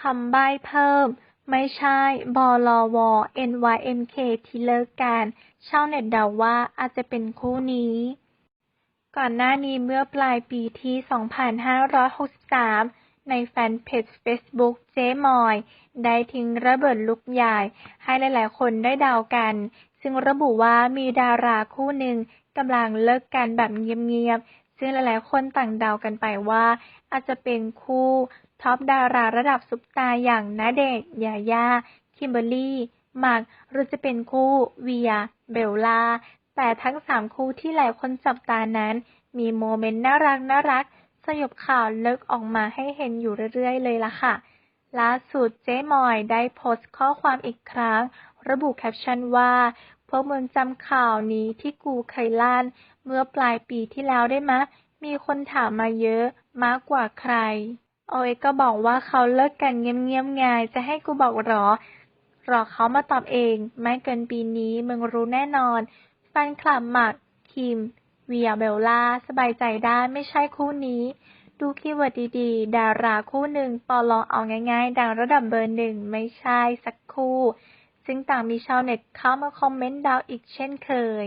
คำใบ้เพิ่ม ไม่ใช่ บลว NYMK ที่เลิกกัน ชาวเน็ตเดาว่าอาจจะเป็นคู่นี้ ก่อนหน้านี้เมื่อปลายปีที่ 2563 ในแฟนเพจ Facebook เจ๊มอย ได้ทิ้งระเบิดลูกใหญ่ ให้หลายๆ คนได้เดากัน ซึ่งระบุว่ามีดาราคู่หนึ่งกำลังเลิกกันแบบเงียบๆ ซึ่งหลายๆคนต่างเดากันไปว่า อาจจะเป็นคู่ท็อปดาราระดับซุปตาร์อย่างณเดชน์ยาย่า คิมเบอร์รี่มาร์กหรือจะเป็นคู่เวีย เบลล่า แต่ทั้งสามคู่ที่หลายคนจับตานั้น มีโมเมนต์น่ารักน่ารักสยบข่าวเลิกออกมาให้เห็นอยู่เรื่อยๆ เลยล่ะค่ะ ล่าสุดเจ๊มอยได้โพสต์ข้อความอีกครั้ง ระบุแคปชั่นว่า พวกมึงจำข่าวนี้ที่กูเคยลั่นเมื่อปลายปีที่แล้วได้มะ มีคนถามมาเยอะมากกว่าใครโอเอก็บอกว่าเขาเลิกกันเงียบๆไงจะให้กูบอกหรอรอเขามาตอบเอง ไม่เกินปีนี้มึงรู้แน่นอนแฟนคลับหมากคิม เวียเบลล่าสบายใจได้ไม่ใช่คู่นี้ ดูคีย์เวิร์ดดีๆ ดาราคู่หนึ่งปอลอเอาง่ายๆ ดังระดับเบอร์หนึ่งไม่ใช่สักคู่ ซึ่งต่างมีชาวเน็ตเข้ามาคอมเมนต์ดาวอีกเช่นเคย